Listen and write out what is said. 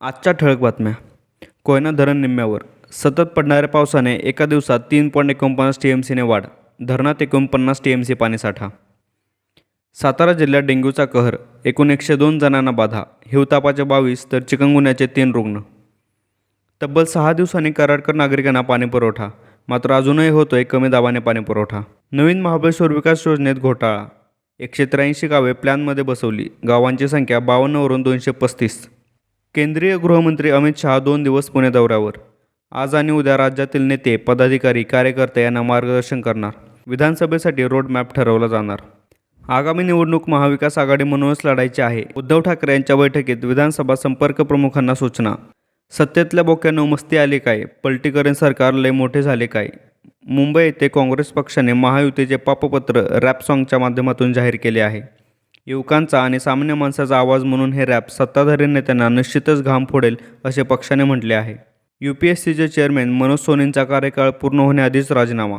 आजच्या ठळक बातम्या. कोयना धरण निम्म्यावर. सतत पडणाऱ्या पावसाने एका दिवसात तीन पॉईंट एकोणपन्नास टी एम सीने वाढ. धरणात एकोणपन्नास टी एम सी पाणीसाठा सातारा जिल्ह्यात डेंग्यूचा कहर एकूण एकशे दोन जणांना बाधा हिवतापाचे बावीस तर चिकनगुन्ह्याचे तीन रुग्ण. तब्बल सहा दिवसांनी कराडकर नागरिकांना पाणीपुरवठा मात्र अजूनही होतोय कमी दाबाने पाणीपुरवठा नवीन महाबळेश्वर विकास योजनेत घोटाळा. एकशे त्र्याऐंशी गावे प्लॅनमध्ये बसवली गावांची संख्या बावन्नवरून दोनशे पस्तीस. केंद्रीय गृहमंत्री अमित शहा दोन दिवस पुणे दौऱ्यावर. आज आणि उद्या राज्यातील नेते पदाधिकारी कार्यकर्ते यांना मार्गदर्शन करणार. विधानसभेसाठी रोडमॅप ठरवला जाणार. आगामी निवडणूक महाविकास आघाडी म्हणूनच लढायची आहे. उद्धव ठाकरे यांच्या बैठकीत विधानसभा संपर्क प्रमुखांना सूचना. सत्तेतल्या बोक्यानं मस्ती आली काय? पलटीकरण सरकार लय मोठे झाले काय? मुंबई येथे काँग्रेस पक्षाने महायुतीचे पापपत्र रॅप सॉंगच्या माध्यमातून जाहीर केले आहे. युवकांचा आणि सामान्य माणसाचा आवाज म्हणून हे रॅप सत्ताधारी नेत्यांना निश्चितच घाम फोडेल असे पक्षाने म्हटले आहे. यू पी एस सीचे चेअरमॅन मनोज सोनींचा कार्यकाळ पूर्ण होण्याआधीच राजीनामा